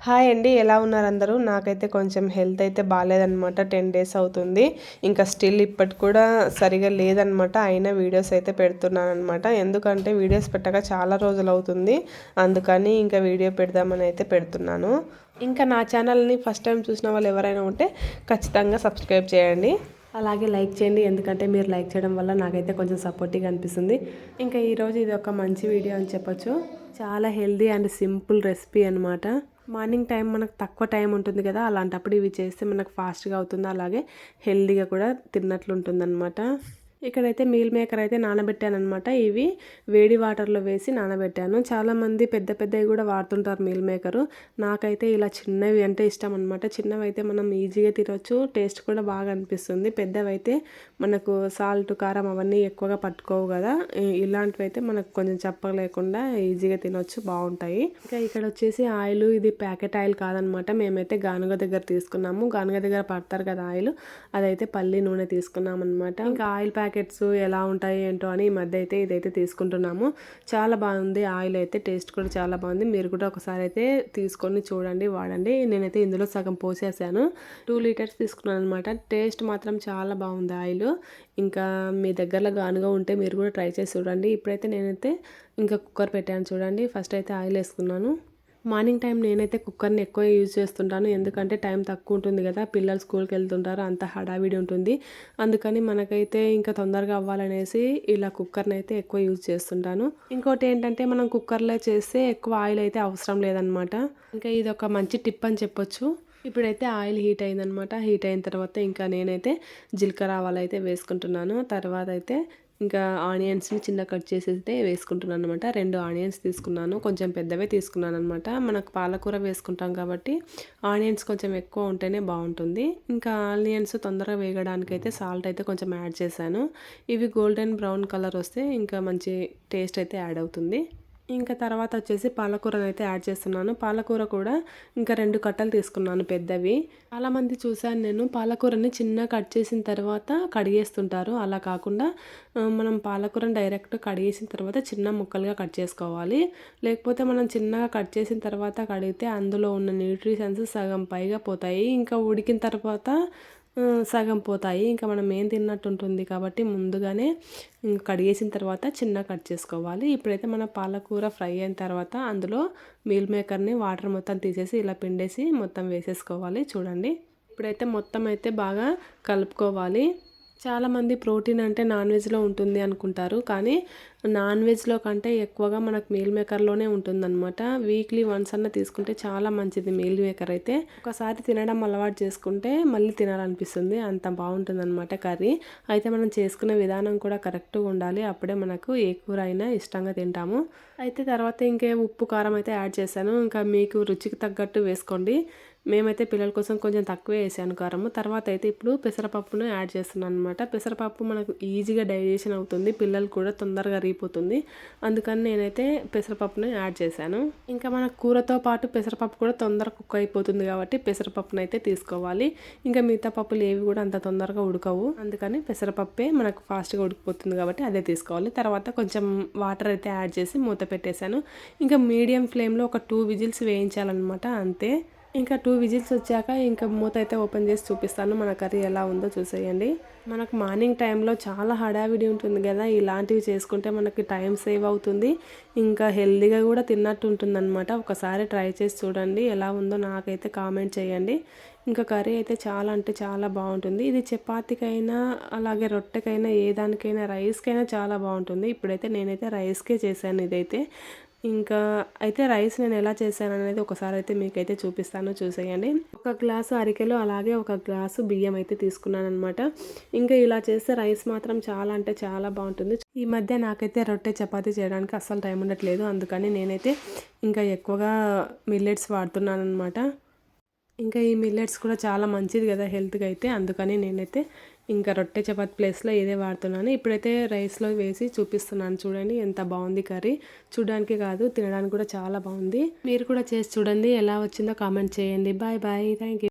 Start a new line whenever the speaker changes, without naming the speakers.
Hi అండి ఎలా ఉన్నారు అందరూ? నాకైతే కొంచెం హెల్త్ అయితే బాగాలేదనమాట టెన్ డేస్ అవుతుంది. ఇంకా స్టిల్ ఇప్పటి కూడా సరిగా లేదనమాట అయినా వీడియోస్ అయితే పెడుతున్నాను అనమాట ఎందుకంటే వీడియోస్ పెట్టక చాలా రోజులు అవుతుంది. అందుకని ఇంకా వీడియో పెడదామని అయితే పెడుతున్నాను. ఇంకా నా ఛానల్ని ఫస్ట్ టైం చూసిన వాళ్ళు ఎవరైనా ఉంటే ఖచ్చితంగా సబ్స్క్రైబ్ చేయండి. అలాగే లైక్ చేయండి. ఎందుకంటే మీరు లైక్ చేయడం వల్ల నాకైతే కొంచెం సపోర్టివ్గా అనిపిస్తుంది. ఇంకా ఈరోజు ఇది ఒక మంచి వీడియో అని చెప్పొచ్చు. చాలా హెల్దీ అండ్ సింపుల్ రెసిపీ అనమాట మార్నింగ్ టైం మనకు తక్కువ టైం ఉంటుంది కదా అలాంటప్పుడు ఇవి చేస్తే మనకు ఫాస్ట్గా అవుతుంది అలాగే హెల్దీగా కూడా తిన్నట్లు ఉంటుంది అనమాట ఇక్కడైతే మీల్ మేకర్ అయితే నానబెట్టాను అనమాట ఇవి వేడి వాటర్లో వేసి నానబెట్టాను. చాలామంది పెద్ద పెద్దవి కూడా వాడుతుంటారు మీల్ మేకరు. నాకైతే ఇలా చిన్నవి అంటే ఇష్టం అనమాట చిన్నవి అయితే మనం ఈజీగా తినొచ్చు. టేస్ట్ కూడా బాగా అనిపిస్తుంది. పెద్దవి అయితే మనకు సాల్ట్ కారం అవన్నీ ఎక్కువగా పట్టుకోవు కదా. ఇలాంటివి అయితే మనకు కొంచెం చెప్పలేకుండా ఈజీగా తినొచ్చు. బాగుంటాయి. ఇంకా ఇక్కడ వచ్చేసి ఆయిల్ ఇది ప్యాకెట్ ఆయిల్ కాదనమాట మేమైతే గానుగ దగ్గర తీసుకున్నాము. గానుగ దగ్గర పడతారు కదా ఆయిల్. అదైతే పల్లి నూనె తీసుకున్నాం అనమాట ఇంకా ఆయిల్ ప్యాకెట్ ప్యాకెట్స్ ఎలా ఉంటాయి ఏంటో అని ఈ మధ్య అయితే ఇదైతే తీసుకుంటున్నాము. చాలా బాగుంది. ఆయిల్ అయితే టేస్ట్ కూడా చాలా బాగుంది. మీరు కూడా ఒకసారి అయితే తీసుకొని చూడండి వాడండి. నేనైతే ఇందులో సగం పోసేసాను. టూ లీటర్స్ తీసుకున్నాను అనమాట టేస్ట్ మాత్రం చాలా బాగుంది ఆయిల్. ఇంకా మీ దగ్గరలో గానుగా ఉంటే మీరు కూడా ట్రై చేసి చూడండి. ఇప్పుడైతే నేనైతే ఇంకా కుక్కర్ పెట్టాను చూడండి. ఫస్ట్ అయితే ఆయిల్ వేసుకున్నాను. మార్నింగ్ టైం నేనైతే కుక్కర్ని ఎక్కువ యూజ్ చేస్తుంటాను. ఎందుకంటే టైం తక్కువ ఉంటుంది కదా పిల్లలు స్కూల్కి వెళ్తుంటారు అంత హడావిడి ఉంటుంది. అందుకని మనకైతే ఇంకా తొందరగా అవ్వాలనేసి ఇలా కుక్కర్ని అయితే ఎక్కువ యూజ్ చేస్తుంటాను. ఇంకోటి ఏంటంటే మనం కుక్కర్లో చేస్తే ఎక్కువ ఆయిల్ అయితే అవసరం లేదనమాట. ఇంకా ఇది ఒక మంచి టిప్ అని చెప్పొచ్చు. ఇప్పుడైతే ఆయిల్ హీట్ అయిందనమాట. హీట్ అయిన తర్వాత ఇంకా నేనైతే జీలకర్ర ఆవాలు అయితే వేసుకుంటున్నాను. తర్వాత అయితే ఇంకా ఆనియన్స్ని చిన్న కట్ చేసేస్తే వేసుకుంటున్నాను అనమాట రెండు ఆనియన్స్ తీసుకున్నాను. కొంచెం పెద్దవే తీసుకున్నాను అనమాట మనకు పాలకూర వేసుకుంటాం కాబట్టి ఆనియన్స్ కొంచెం ఎక్కువ ఉంటేనే బాగుంటుంది. ఇంకా ఆనియన్స్ తొందరగా వేగడానికి అయితే సాల్ట్ అయితే కొంచెం యాడ్ చేశాను. ఇవి గోల్డెన్ బ్రౌన్ కలర్ వస్తే ఇంకా మంచి టేస్ట్ అయితే యాడ్ అవుతుంది. ఇంకా తర్వాత వచ్చేసి పాలకూరను అయితే యాడ్ చేస్తున్నాను. పాలకూర కూడా ఇంకా రెండు కట్టలు తీసుకున్నాను పెద్దవి. చాలామంది చూశాను నేను పాలకూరని చిన్న కట్ చేసిన తర్వాత కడిగేస్తుంటారు. అలా కాకుండా మనం పాలకూరని డైరెక్ట్ కడిగేసిన తర్వాత చిన్న ముక్కలుగా కట్ చేసుకోవాలి. లేకపోతే మనం చిన్నగా కట్ చేసిన తర్వాత కడిగితే అందులో ఉన్న న్యూట్రిషన్స్ సగం పైగా పోతాయి. ఇంకా ఉడికిన తర్వాత సగం పోతాయి. ఇంకా మనం ఏం తిన్నట్టు ఉంటుంది కాబట్టి ముందుగానే కడిగేసిన తర్వాత చిన్న కట్ చేసుకోవాలి. ఇప్పుడైతే మన పాలకూర ఫ్రై అయిన తర్వాత అందులో మీల్ మేకర్ని వాటర్ మొత్తం తీసేసి ఇలా పిండేసి మొత్తం వేసేసుకోవాలి. చూడండి. ఇప్పుడైతే మొత్తం అయితే బాగా కలుపుకోవాలి. చాలామంది ప్రోటీన్ అంటే నాన్ వెజ్లో ఉంటుంది అనుకుంటారు. కానీ నాన్ వెజ్లో కంటే ఎక్కువగా మనకు మీల్ మేకర్లోనే ఉంటుందన్నమాట. వీక్లీ వన్స్ అన్న తీసుకుంటే చాలా మంచిది మీల్ మేకర్ అయితే. ఒకసారి తినడం అలవాటు చేసుకుంటే మళ్ళీ తినాలనిపిస్తుంది. అంత బాగుంటుందన్నమాట కర్రీ. అయితే మనం చేసుకునే విధానం కూడా కరెక్ట్గా ఉండాలి. అప్పుడే మనకు ఏ కూర అయినా ఇష్టంగా తింటాము. అయితే తర్వాత ఇంకే ఉప్పు కారం అయితే యాడ్ చేశాను. ఇంకా మీకు రుచికి తగ్గట్టు వేసుకోండి. మేమైతే పిల్లల కోసం కొంచెం తక్కువే వేసాను కారము. తర్వాత అయితే ఇప్పుడు పెసరపప్పును యాడ్ చేస్తున్నాను అనమాట పెసరపప్పు మనకు ఈజీగా డైజెషన్ అవుతుంది పిల్లలు కూడా తొందరగా రీపోతుంది. అందుకని నేనైతే పెసరపప్పును యాడ్ చేశాను. ఇంకా మన కూరతో పాటు పెసరపప్పు కూడా తొందరగా కుక్ అయిపోతుంది కాబట్టి పెసరపప్పును అయితే తీసుకోవాలి. ఇంకా మిగతా పప్పులు ఏవి కూడా అంత తొందరగా ఉడకవు. అందుకని పెసరపప్పే మనకు ఫాస్ట్గా ఉడికిపోతుంది కాబట్టి అదే తీసుకోవాలి. తర్వాత కొంచెం వాటర్ అయితే యాడ్ చేసి మూత పెట్టేశాను. ఇంకా మీడియం ఫ్లేమ్లో ఒక టూ విజిల్స్ వేయించాలన్నమాట అంతే. ఇంకా టూ విజిల్స్ వచ్చాక ఇంకా మూత అయితే ఓపెన్ చేసి చూపిస్తాను. మన కర్రీ ఎలా ఉందో చూసేయండి. మనకు మార్నింగ్ టైంలో చాలా హడావిడి ఉంటుంది కదా ఇలాంటివి చేసుకుంటే మనకి టైం సేవ్ అవుతుంది. ఇంకా హెల్దీగా కూడా తిన్నట్టు ఉంటుందన్నమాట. ఒకసారి ట్రై చేసి చూడండి ఎలా ఉందో నాకైతే కామెంట్ చేయండి. ఇంకా కర్రీ అయితే చాలా అంటే చాలా బాగుంటుంది. ఇది చపాతీకైనా అలాగే రొట్టెకైనా ఏ దానికైనా రైస్కైనా చాలా బాగుంటుంది. ఇప్పుడైతే నేనైతే రైస్కే చేశాను ఇదైతే. ఇంకా అయితే రైస్ నేను ఎలా చేశాను అనేది ఒకసారి అయితే మీకైతే చూపిస్తాను చూసేయండి. ఒక గ్లాసు అరికెలు అలాగే ఒక గ్లాసు బియ్యం అయితే తీసుకున్నాను అనమాట ఇంకా ఇలా చేస్తే రైస్ మాత్రం చాలా అంటే చాలా బాగుంటుంది. ఈ మధ్య నాకైతే రొట్టె చపాతీ చేయడానికి అస్సలు టైం ఉండట్లేదు. అందుకని నేనైతే ఇంకా ఎక్కువగా మిల్లెట్స్ వాడుతున్నాను అనమాట ఇంకా ఈ మిల్లెట్స్ కూడా చాలా మంచిది కదా హెల్త్కి అయితే. అందుకని నేనైతే ఇంకా రొట్టె చపాతి ప్లేస్లో ఇదే వాడుతున్నాను. ఇప్పుడైతే రైస్లో వేసి చూపిస్తున్నాను చూడండి ఎంత బాగుంది కర్రీ. చూడడానికి కాదు తినడానికి కూడా చాలా బాగుంది. మీరు కూడా చేసి చూడండి ఎలా వచ్చిందో కామెంట్ చేయండి. Bye bye. Thank you